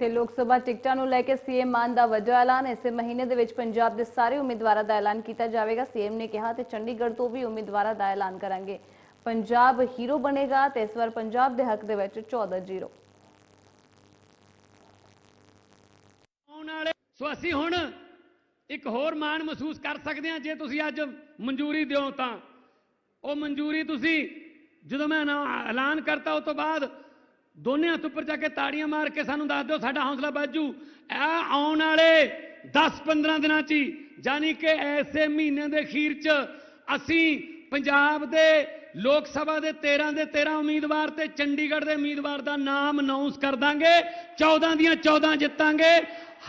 ਤੇ ਲੋਕ ਸਭਾ ਟਿਕਟਾਂ ਨੂੰ ਲੈ ਕੇ ਸੀਐਮ ਮਾਨ ਦਾ ਵੱਡਾ ਐਲਾਨ, ਇਸੇ ਮਹੀਨੇ ਦੇ ਵਿੱਚ ਪੰਜਾਬ ਦੇ ਸਾਰੇ ਉਮੀਦਵਾਰਾਂ ਦਾ ਐਲਾਨ ਕੀਤਾ ਜਾਵੇਗਾ। ਸੀਐਮ ਨੇ ਕਿਹਾ ਤੇ ਚੰਡੀਗੜ੍ਹ ਤੋਂ ਵੀ ਉਮੀਦਵਾਰਾਂ ਦਾ ਐਲਾਨ ਕਰਾਂਗੇ। ਪੰਜਾਬ ਹੀਰੋ ਬਣੇਗਾ ਤੇ ਇਸ ਵਾਰ ਪੰਜਾਬ ਦੇ ਹੱਕ ਦੇ ਵਿੱਚ 14 ਜ਼ੀਰੋ। ਆਉਣ ਵਾਲੇ ਸੋ ਅਸੀਂ ਹੁਣ ਇੱਕ ਹੋਰ ਮਾਣ ਮਹਿਸੂਸ ਕਰ ਸਕਦੇ ਹਾਂ, ਜੇ ਤੁਸੀਂ ਅੱਜ ਮਨਜ਼ੂਰੀ ਦਿਓ ਤਾਂ। ਉਹ ਮਨਜ਼ੂਰੀ ਤੁਸੀਂ ਜਦੋਂ ਮੈਂ ਐਲਾਨ ਕਰਤਾ ਉਸ ਤੋਂ ਬਾਅਦ ਦੋਨੇ ਹੱਥ ਉੱਪਰ ਜਾ ਕੇ ਤਾੜੀਆਂ ਮਾਰ ਕੇ ਸਾਨੂੰ ਦੱਸ ਦਿਓ, ਸਾਡਾ ਹੌਸਲਾ ਬਾਜੂ ਇਹ ਆਉਣ ਵਾਲੇ 10-15 ਦਿਨਾਂ 'ਚ ਹੀ, ਯਾਨੀ ਕਿ ਐਸੇ ਮਹੀਨੇ ਦੇ ਅਖੀਰ 'ਚ ਅਸੀਂ ਪੰਜਾਬ ਦੇ ਲੋਕ ਸਭਾ ਦੇ 13 ਦੇ 13 ਉਮੀਦਵਾਰ ਤੇ ਚੰਡੀਗੜ੍ਹ ਦੇ ਉਮੀਦਵਾਰ ਦਾ ਨਾਮ ਅਨਾਉਂਸ ਕਰ ਦਾਂਗੇ 14 ਦੀਆਂ 14 ਜਿੱਤਾਂਗੇ।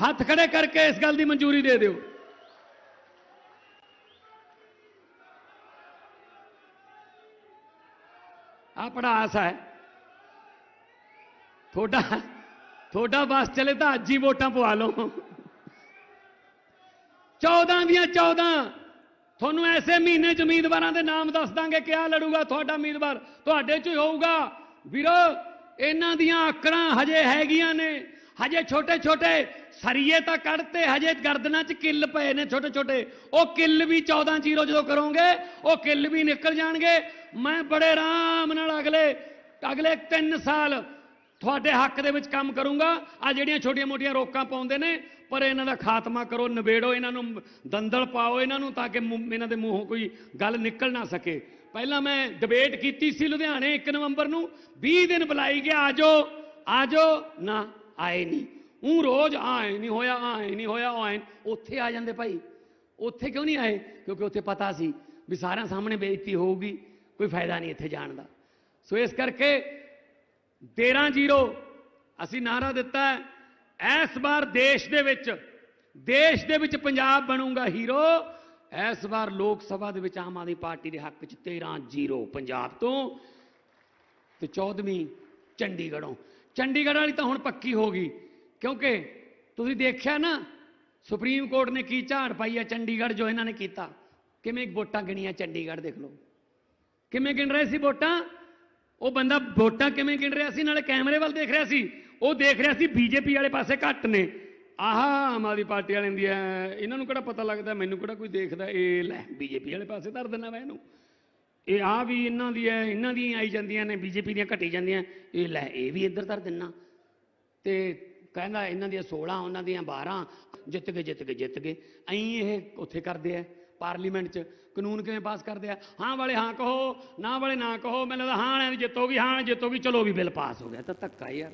ਹੱਥ ਖੜੇ ਕਰਕੇ ਇਸ ਗੱਲ ਦੀ ਮਨਜ਼ੂਰੀ ਦੇ ਦਿਓ। ਆ ਪੜਾਸ ਹੈ। ਤੁਹਾਡਾ ਤੁਹਾਡਾ ਬਸ ਚਲੇ ਤਾਂ ਅੱਜ ਹੀ ਵੋਟਾਂ ਪਵਾ ਲਓ। 14 ਦੀਆਂ 14 ਤੁਹਾਨੂੰ ਐਸੇ ਮਹੀਨੇ ਚ ਉਮੀਦਵਾਰਾਂ ਦੇ ਨਾਮ ਦੱਸ ਦਾਂਗੇ ਕਿਆ ਲੜੂਗਾ ਤੁਹਾਡਾ ਉਮੀਦਵਾਰ। ਤੁਹਾਡੇ ਚ ਹੀ ਹੋਊਗਾ। ਵੀਰੋ, ਇਹਨਾਂ ਦੀਆਂ ਆਕੜਾਂ ਹਜੇ ਹੈਗੀਆਂ ਨੇ। ਹਜੇ ਛੋਟੇ ਛੋਟੇ ਸਰੀਏ ਤਾਂ ਕੱਢਤੇ, ਹਜੇ ਗਰਦਨਾਂ 'ਚ ਕਿੱਲ ਪਏ ਨੇ ਛੋਟੇ ਛੋਟੇ ਉਹ ਕਿੱਲ ਵੀ 14 ਜ਼ੀਰੋ ਜਦੋਂ ਕਰੋਗੇ, ਉਹ ਕਿੱਲ ਵੀ ਨਿਕਲ ਜਾਣਗੇ। ਮੈਂ ਬੜੇ ਆਰਾਮ ਨਾਲ ਅਗਲੇ ਅਗਲੇ 3 ਸਾਲ ਤੁਹਾਡੇ ਹੱਕ ਦੇ ਵਿੱਚ ਕੰਮ ਕਰੂੰਗਾ। ਆ ਜਿਹੜੀਆਂ ਛੋਟੀਆਂ-ਮੋਟੀਆਂ ਰੋਕਾਂ ਪਾਉਂਦੇ ਨੇ, ਪਰ ਇਹਨਾਂ ਦਾ ਖਾਤਮਾ ਕਰੋ, ਨਿਬੇੜੋ ਇਹਨਾਂ ਨੂੰ, ਦੰਦਲ ਪਾਓ ਇਹਨਾਂ ਨੂੰ ਤਾਂ ਕਿ ਮੂੰਹ- ਇਹਨਾਂ ਦੇ ਮੂੰਹੋਂ ਕੋਈ ਗੱਲ ਨਿਕਲ ਨਾ ਸਕੇ। ਪਹਿਲਾਂ ਮੈਂ ਡਿਬੇਟ ਕੀਤੀ ਸੀ ਲੁਧਿਆਣੇ 1 ਨਵੰਬਰ ਨੂੰ। 20 ਦਿਨ ਬੁਲਾਈ ਗਿਆ ਆਜੋ ਆਜੋ ਨਾ, ਆਏ ਨਹੀਂ। ਉਹ ਰੋਜ਼ ਆਏ ਨਹੀਂ ਹੋਇਆ, ਆਏ ਨਹੀਂ ਹੋਇਆ, ਆਏ ਉੱਥੇ ਆ ਜਾਂਦੇ ਭਾਈ। ਉੱਥੇ ਕਿਉਂ ਨਹੀਂ ਆਏ? ਕਿਉਂਕਿ ਉੱਥੇ ਪਤਾ ਸੀ ਵੀ ਸਾਰਿਆਂ ਸਾਹਮਣੇ ਬੇਇੱਜ਼ਤੀ ਹੋਊਗੀ, ਕੋਈ ਫਾਇਦਾ ਨਹੀਂ ਇੱਥੇ ਜਾਣ ਦਾ। ਸੋ ਇਸ ਕਰਕੇ 13-0 ਅਸੀਂ ਨਾਰਾ ਦਿੱਤਾ ਇਸ ਵਾਰ ਦੇਸ਼ ਦੇ ਵਿੱਚ, ਦੇਸ਼ ਦੇ ਵਿੱਚ ਪੰਜਾਬ ਬਣੂਗਾ ਹੀਰੋ, ਇਸ ਵਾਰ ਲੋਕ ਸਭਾ ਦੇ ਵਿੱਚ ਆਮ ਆਦਮੀ ਪਾਰਟੀ ਦੇ ਹੱਕ 'ਚ 13-0 ਪੰਜਾਬ ਤੋਂ ਤੇ 14ਵੀਂ ਚੰਡੀਗੜ੍ਹੋਂ। ਚੰਡੀਗੜ੍ਹ ਵਾਲੀ ਤਾਂ ਹੁਣ ਪੱਕੀ ਹੋ ਗਈ, ਕਿਉਂਕਿ ਤੁਸੀਂ ਦੇਖਿਆ ਨਾ, ਸੁਪਰੀਮ ਕੋਰਟ ਨੇ ਕੀ ਝਾੜ ਪਾਈ ਹੈ ਚੰਡੀਗੜ੍ਹ ਜੋ ਇਹਨਾਂ ਨੇ ਕੀਤਾ। ਕਿਵੇਂ ਵੋਟਾਂ ਗਿਣੀਆਂ ਚੰਡੀਗੜ੍ਹ ਦੇਖ ਲਓ। ਕਿਵੇਂ ਗਿਣ ਰਹੇ ਸੀ ਵੋਟਾਂ? ਉਹ ਬੰਦਾ ਵੋਟਾਂ ਕਿਵੇਂ ਗਿਣ ਰਿਹਾ ਸੀ? ਨਾਲੇ ਕੈਮਰੇ ਵੱਲ ਦੇਖ ਰਿਹਾ ਸੀ। ਉਹ ਦੇਖ ਰਿਹਾ ਸੀ ਬੀਜੇਪੀ ਵਾਲੇ ਪਾਸੇ ਘੱਟ ਨੇ। ਆਹ, ਆਮ ਆਦਮੀ ਪਾਰਟੀ ਵਾਲਿਆਂ ਦੀ ਹੈ ਇਹਨਾਂ ਨੂੰ ਕਿਹੜਾ ਪਤਾ ਲੱਗਦਾ? ਮੈਨੂੰ ਕਿਹੜਾ ਕੋਈ ਦੇਖਦਾ? ਇਹ ਲੈ, ਬੀਜੇਪੀ ਵਾਲੇ ਪਾਸੇ ਧਰ ਦਿੰਦਾ ਵਾ ਇਹਨੂੰ। ਇਹ ਆ ਵੀ ਇਹਨਾਂ ਦੀ ਹੈ ਇਹਨਾਂ ਦੀ ਆਈ ਜਾਂਦੀਆਂ ਨੇ, ਬੀਜੇਪੀ ਦੀਆਂ ਘਟੀ ਜਾਂਦੀਆਂ। ਇਹ ਲੈ, ਇਹ ਵੀ ਇੱਧਰ ਧਰ ਦਿੰਨਾ ਤੇ ਕਹਿੰਦਾ ਇਹਨਾਂ ਦੀਆਂ 16 ਉਹਨਾਂ ਦੀਆਂ 12 ਜਿੱਤ ਗਏ ਜਿੱਤ ਗਏ ਜਿੱਤ ਗਏ। ਐਂ ਇਹ ਉੱਥੇ ਕਰਦੇ ਆ ਪਾਰਲੀਮੈਂਟ 'ਚ। ਕਾਨੂੰਨ ਕਿਵੇਂ ਪਾਸ ਕਰਦੇ ਆ? ਹਾਂ ਵਾਲੇ ਹਾਂ ਕਹੋ, ਨਾ ਵਾਲੇ ਨਾ ਕਹੋ। ਮੈਨੂੰ ਲੱਗਦਾ ਹਾਂ ਵਾਲਿਆਂ ਦੀ ਜਿੱਤੋਗੀ ਹਾਂ ਜਿੱਤੋਗੀ ਚਲੋ ਵੀ ਬਿੱਲ ਪਾਸ ਹੋ ਗਿਆ। ਤਾਂ ਧੱਕਾ ਯਾਰ